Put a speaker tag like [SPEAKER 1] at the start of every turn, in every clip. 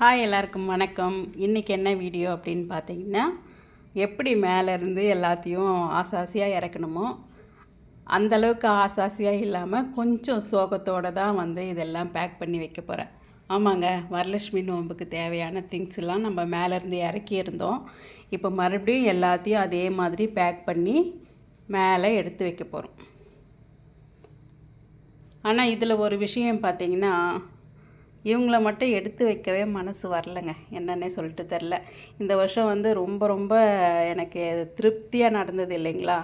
[SPEAKER 1] Hi எல்லாருக்கும் வணக்கம். இன்றைக்கி என்ன வீடியோ அப்படின்னு பார்த்தீங்கன்னா எப்படி மேலேருந்து எல்லாத்தையும் ஆசாசியாக இறக்கணுமோ அந்தளவுக்கு ஆசாசியாக இல்லாமல் கொஞ்சம் சோகத்தோடு தான் வந்து இதெல்லாம் பேக் பண்ணி வைக்க போகிறேன் ஆமாங்க வரலட்சுமி நோன்புக்கு தேவையான திங்ஸ் எல்லாம் நம்ம மேலேருந்து இறக்கியிருந்தோம் இப்போ மறுபடியும் எல்லாத்தையும் அதே மாதிரி பேக் பண்ணி மேலே எடுத்து வைக்க போகிறோம் ஆனால் இதில் ஒரு விஷயம் பார்த்திங்கன்னா இவங்கள மட்டும் எடுத்து வைக்கவே மனசு வரலைங்க. என்னன்னே சொல்லிட்டு தெரில இந்த வருஷம் வந்து ரொம்ப ரொம்ப எனக்கு திருப்தியாக நடந்தது இல்லைங்களா?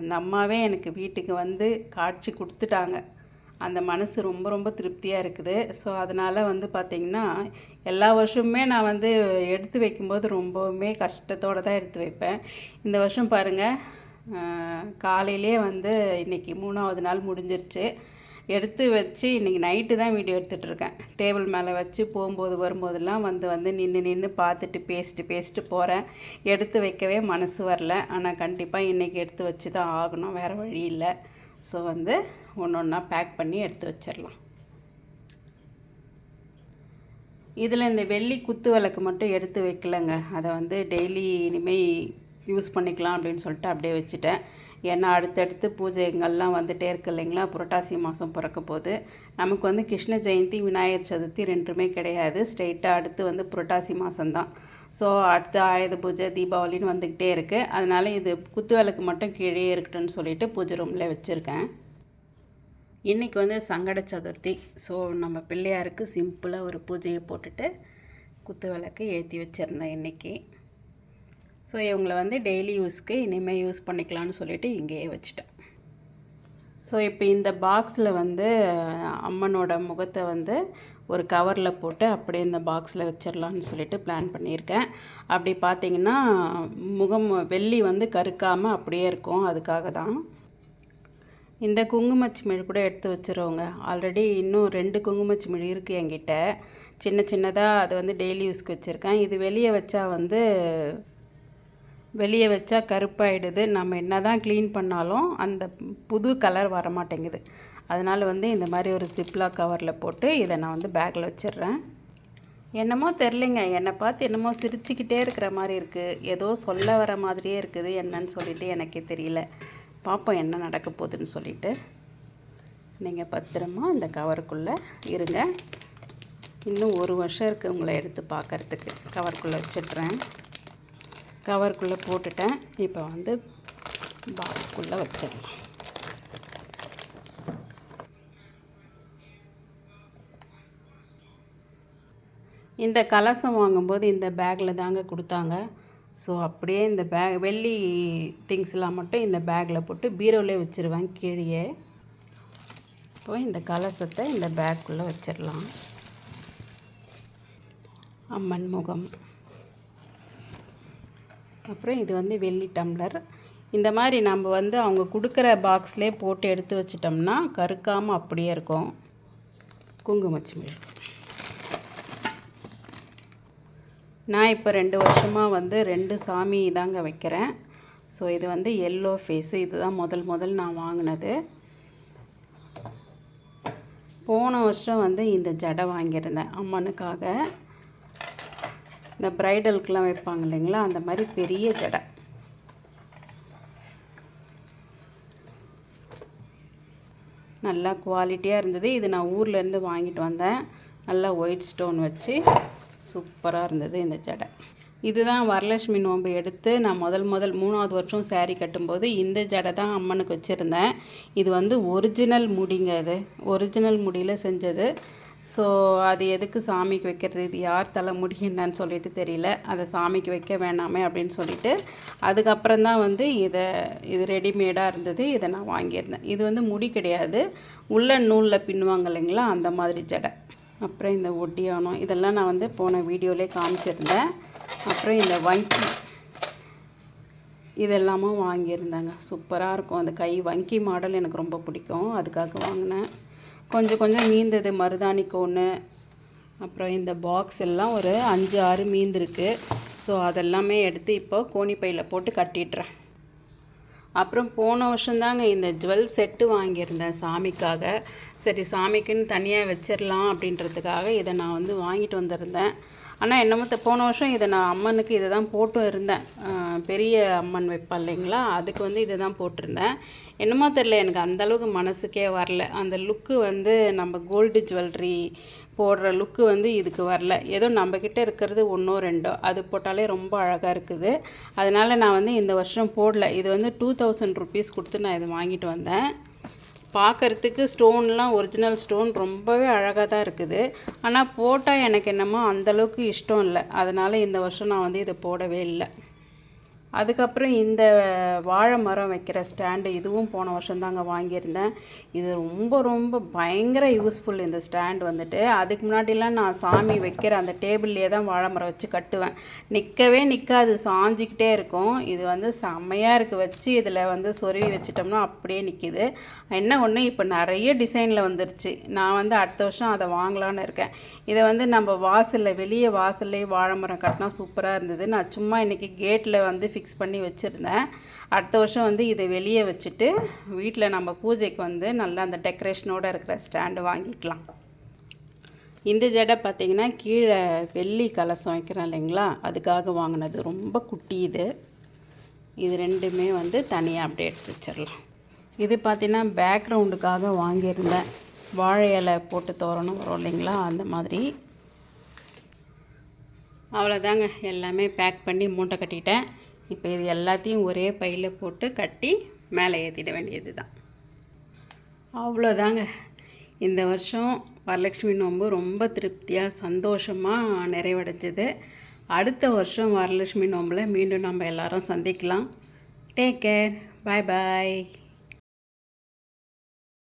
[SPEAKER 1] அந்த அம்மாவே எனக்கு வீட்டுக்கு வந்து காட்சி கொடுத்துட்டாங்க. அந்த மனசு ரொம்ப ரொம்ப திருப்தியாக இருக்குது. ஸோ அதனால் வந்து பார்த்திங்கன்னா எல்லா வருஷமுமே நான் வந்து எடுத்து வைக்கும்போது ரொம்பவுமே கஷ்டத்தோடு தான் எடுத்து வைப்பேன். இந்த வருஷம் பாருங்கள் காலையிலே வந்து இன்றைக்கி மூணாவது நாள் முடிஞ்சிருச்சு. எடுத்து வச்சு இன்றைக்கி நைட்டு தான் வீடியோ எடுத்துகிட்டு இருக்கேன். டேபிள் மேலே வச்சு போகும்போது வரும்போதெல்லாம் வந்து வந்து நின்று நின்று பார்த்துட்டு பேசிட்டு பேசிட்டு போகிறேன் எடுத்து வைக்கவே மனசு வரல. ஆனால் கண்டிப்பாக இன்றைக்கி எடுத்து வச்சு தான் ஆகணும். வேறு வழி இல்லை. ஸோ வந்து ஒன்று ஒன்றா பேக் பண்ணி எடுத்து வச்சிடலாம். இதில் இந்த வெள்ளி குத்து விளக்கு மட்டும் எடுத்து வைக்கலங்க. அதை வந்து டெய்லி இனிமேல் யூஸ் பண்ணிக்கலாம் அப்படின்னு சொல்லிட்டு அப்படியே வச்சுட்டேன். ஏன்னா அடுத்தடுத்து பூஜைகள்லாம் வந்துகிட்டே இருக்கு இல்லைங்களா? புரட்டாசி மாதம் பிறக்க போது. நமக்கு வந்து கிருஷ்ண ஜெயந்தி விநாயகர் சதுர்த்தி ரெண்டுமே கிடையாது. ஸ்ட்ரெயிட்டாக அடுத்து வந்து புரட்டாசி மாதம்தான் ஸோ அடுத்து ஆயுத பூஜை தீபாவளின்னு வந்துக்கிட்டே இருக்குது அதனால் இது குத்து விளக்கு மட்டும் கீழே இருக்கட்டும்னு சொல்லிட்டு பூஜை ரூமில் வச்சுருக்கேன். இன்றைக்கி வந்து சங்கட சதுர்த்தி. ஸோ நம்ம பிள்ளையாருக்கு சிம்பிளாக ஒரு பூஜையை போட்டுட்டு குத்து விளக்கு ஏற்றி வச்சுருந்தேன் இன்றைக்கி ஸோ இவங்கள வந்து டெய்லி யூஸ்க்கு இனிமேல் யூஸ் பண்ணிக்கலான்னு சொல்லிட்டு இங்கேயே வச்சுட்டேன். ஸோ இப்போ இந்த பாக்ஸில் வந்து அம்மனோட முகத்தை வந்து ஒரு கவரில் போட்டு அப்படியே இந்த பாக்ஸில் வச்சிடலான்னு சொல்லிட்டு பிளான் பண்ணியிருக்கேன். அப்படி பார்த்தீங்கன்னா முகம் வெள்ளி வந்து கருக்காமல் அப்படியே இருக்கும். அதுக்காக தான். இந்த குங்குமச்சிமிழ் கூட எடுத்து வச்சுருவோங்க. ஆல்ரெடி இன்னும் ரெண்டு குங்குமச்சிமிழ் இருக்குது என்கிட்ட. சின்ன சின்னதாக அது வந்து டெய்லி யூஸ்க்கு வச்சுருக்கேன். இது வெளியே வச்சா வந்து வெளியே வச்சா கருப்பாயிடுது. நம்ம என்ன தான் க்ளீன் பண்ணாலும் அந்த புது கலர் வர மாட்டேங்குது அதனால் வந்து இந்த மாதிரி ஒரு சிப்லா கவரில் போட்டு இதை நான் வந்து பேக்கில் வச்சிடுறேன். என்னமோ தெரிலிங்க என்னை பார்த்து என்னமோ சிரிச்சுக்கிட்டே இருக்கிற மாதிரி இருக்குது ஏதோ சொல்ல வர மாதிரியே இருக்குது. என்னன்னு சொல்லிட்டு எனக்கே தெரியல. பார்ப்போம் என்ன நடக்க போகுதுன்னு சொல்லிட்டு. நீங்கள் பத்திரமா அந்த கவருக்குள்ளே இருங்க. இன்னும் ஒரு வருஷம் இருக்குது உங்களை எடுத்து பார்க்குறதுக்கு. கவருக்குள்ளே வச்சிடுறேன். கவருக்குள்ளே போட்டுட்டேன். இப்போ வந்து பாக்ஸ்குள்ளே வச்சிடலாம். இந்த கலசம் வாங்கும்போது இந்த பேக்கில் தாங்க கொடுத்தாங்க. ஸோ அப்படியே இந்த பேக் வெள்ளி திங்ஸ்லாம் மட்டும் இந்த பேக்கில் போட்டு பீரோவிலே வச்சுருவேன் கீழே இப்போ இந்த கலசத்தை இந்த பேக்குள்ளே வச்சிடலாம். அம்மன் முகம். அப்புறம் இது வந்து வெள்ளி டம்ளர். இந்த மாதிரி நம்ம வந்து அவங்க கொடுக்குற பாக்ஸ்லேயே போட்டு எடுத்து வச்சிட்டோம்னா கருக்காமல் அப்படியே இருக்கும். குங்குமச்சிமிழ் நான் இப்போ ரெண்டு வருஷமாக வந்து ரெண்டு சாமி தாங்க வைக்கிறேன். ஸோ இது வந்து எல்லோ ஃபேஸு இதுதான் முதல் முதல் நான் வாங்கினது. போன வருஷம் வந்து இந்த ஜடை வாங்கியிருந்தேன் அம்மனுக்காக. இந்த ப்ரைடலுக்கெலாம் வைப்பாங்க இல்லைங்களா? அந்த மாதிரி பெரிய ஜடை. நல்லா குவாலிட்டியாக இருந்தது. இது நான் ஊர்லேருந்து வாங்கிட்டு வந்தேன். நல்லா ஒயிட் ஸ்டோன் வச்சு சூப்பராக இருந்தது இந்த ஜடை. இதுதான் வரலட்சுமி நோன்பு எடுத்து நான் முதல் முதல் மூணாவது வருஷம் சேரீ கட்டும்போது இந்த ஜடை தான் அம்மனுக்கு வச்சுருந்தேன். இது வந்து ஒரிஜினல் முடிங்க அது. ஒரிஜினல் முடியில் செஞ்சது. ஸோ அது எதுக்கு சாமிக்கு வைக்கிறது? இது யார் தலைமுடி என்னன்னு சொல்லிட்டு தெரியல. அதை சாமிக்கு வைக்க வேணாமே அப்படின்னு சொல்லிட்டு அதுக்கப்புறம் தான் வந்து இதை இது ரெடிமேடாக இருந்தது. இதை நான் வாங்கியிருந்தேன். இது வந்து முடி கிடையாது. உள்ள நூலில் பின்னுவாங்க இல்லைங்களா? அந்த மாதிரி ஜடை. அப்புறம் இந்த ஒட்டியானம் இதெல்லாம் நான் வந்து போன வீடியோலேயே காமிச்சிருந்தேன். அப்புறம் இந்த வங்கி. இதெல்லாமும் வாங்கியிருந்தேங்க. சூப்பராக இருக்கும். அந்த கை வங்கி மாடல் எனக்கு ரொம்ப பிடிக்கும். அதுக்காக வாங்கினேன். கொஞ்சம் கொஞ்சம் மீந்தது மருதாணி கோன்னு அப்புறம் இந்த பாக்ஸ் எல்லாம் ஒரு அஞ்சு ஆறு மீந்திருக்கு. ஸோ அதெல்லாமே எடுத்து இப்போ கோணிப்பையில் போட்டு கட்டிடுறேன். அப்புறம் போன வருஷம்தாங்க இந்த ஜுவல் செட்டு வாங்கியிருந்தேன் சாமிக்காக. சரி சாமிக்குன்னு தனியாக வச்சிடலாம் அப்படின்றதுக்காக இதை நான் வந்து வாங்கிட்டு வந்திருந்தேன். ஆனால் என்னமோ போன வருஷம் இதை நான் அம்மனுக்கு இதை தான் போட்டும் இருந்தேன். பெரிய அம்மன் வைப்பா இல்லைங்களா? அதுக்கு வந்து இதை தான் போட்டிருந்தேன். என்னமோ தெரில எனக்கு அந்தளவுக்கு மனசுக்கே வரல. அந்த லுக்கு வந்து நம்ம கோல்டு ஜுவல்லரி போடுற லுக்கு வந்து இதுக்கு வரல. ஏதோ நம்மக்கிட்ட இருக்கிறது ஒன்றோ ரெண்டோ. அது போட்டாலே ரொம்ப அழகாக இருக்குது. அதனால் நான் வந்து இந்த வருஷம் போடல. இது வந்து டூ தௌசண்ட் ருபீஸ் கொடுத்து நான் இதை வாங்கிட்டு வந்தேன். பார்க்கறதுக்கு ஸ்டோன்லாம் ஒரிஜினல் ஸ்டோன் ரொம்பவே அழகாக தான் இருக்குது. ஆனால் போட்டால் எனக்கு என்னமோ அந்தளவுக்கு இஷ்டம் இல்லை. அதனால் இந்த வருஷம் நான் வந்து இதை போடவே இல்லை. அதுக்கப்புறம் இந்த வாழை மரம் வைக்கிற ஸ்டாண்டு இதுவும் போன வருஷம் தாங்க வாங்கியிருந்தேன். இது ரொம்ப ரொம்ப பயங்கர யூஸ்ஃபுல் இந்த ஸ்டாண்ட் வந்துட்டு. அதுக்கு முன்னாடிலாம் நான் சாமி வைக்கிற அந்த டேபிள்லேயே தான் வாழை மரம் வச்சு கட்டுவேன். நிற்கவே நிற்காது சாஞ்சிக்கிட்டே இருக்கும். இது வந்து செம்மையாக இருக்குது வச்சு இதில் வந்து சொருவி வச்சிட்டோம்னா அப்படியே நிற்கிது என்ன ஒன்று இப்போ நிறைய டிசைனில் வந்துருச்சு. நான் வந்து அடுத்த வருஷம் அதை வாங்கலான்னு இருக்கேன். இதை வந்து நம்ம வாசலில் வெளியே வாசல்லே வாழை மரம் கட்டினா சூப்பராக இருந்தது. நான் சும்மா இன்றைக்கி கேட்டில் வந்து ஃபிக்ஸ் பண்ணி வச்சுருந்தேன். அடுத்த வருஷம் வந்து இதை வெளியே வச்சுட்டு வீட்டில் நம்ம பூஜைக்கு வந்து நல்லா அந்த டெக்கரேஷனோடு இருக்கிற ஸ்டாண்டு வாங்கிக்கலாம். இந்த ஜடை பார்த்தீங்கன்னா கீழே வெள்ளி கலசம் வைக்கிறோம் இல்லைங்களா? அதுக்காக வாங்கினது. ரொம்ப குட்டி இது. இது ரெண்டுமே வந்து தனியாக அப்படியே எடுத்து வச்சிடலாம். இது பார்த்திங்கன்னா பேக்ரவுண்டுக்காக வாங்கியிருந்தேன். வாழை இலை போட்டு தோரணும் வரும் இல்லைங்களா? அந்த மாதிரி. அவ்வளோதாங்க எல்லாமே பேக் பண்ணி மூட்டை கட்டிட்டேன். இப்போ இது எல்லாத்தையும் ஒரே பையில் போட்டு கட்டி மேலே ஏற்றிட வேண்டியது தான் அவ்வளோதாங்க. இந்த வருஷம் வரலட்சுமி நோன்பு ரொம்ப திருப்தியாக சந்தோஷமாக நிறைவடைஞ்சது. அடுத்த வருஷம் வரலட்சுமி நோம்பில் மீண்டும் நம்ம எல்லாரும் சந்திக்கலாம். டேக் கேர் பாய் பாய்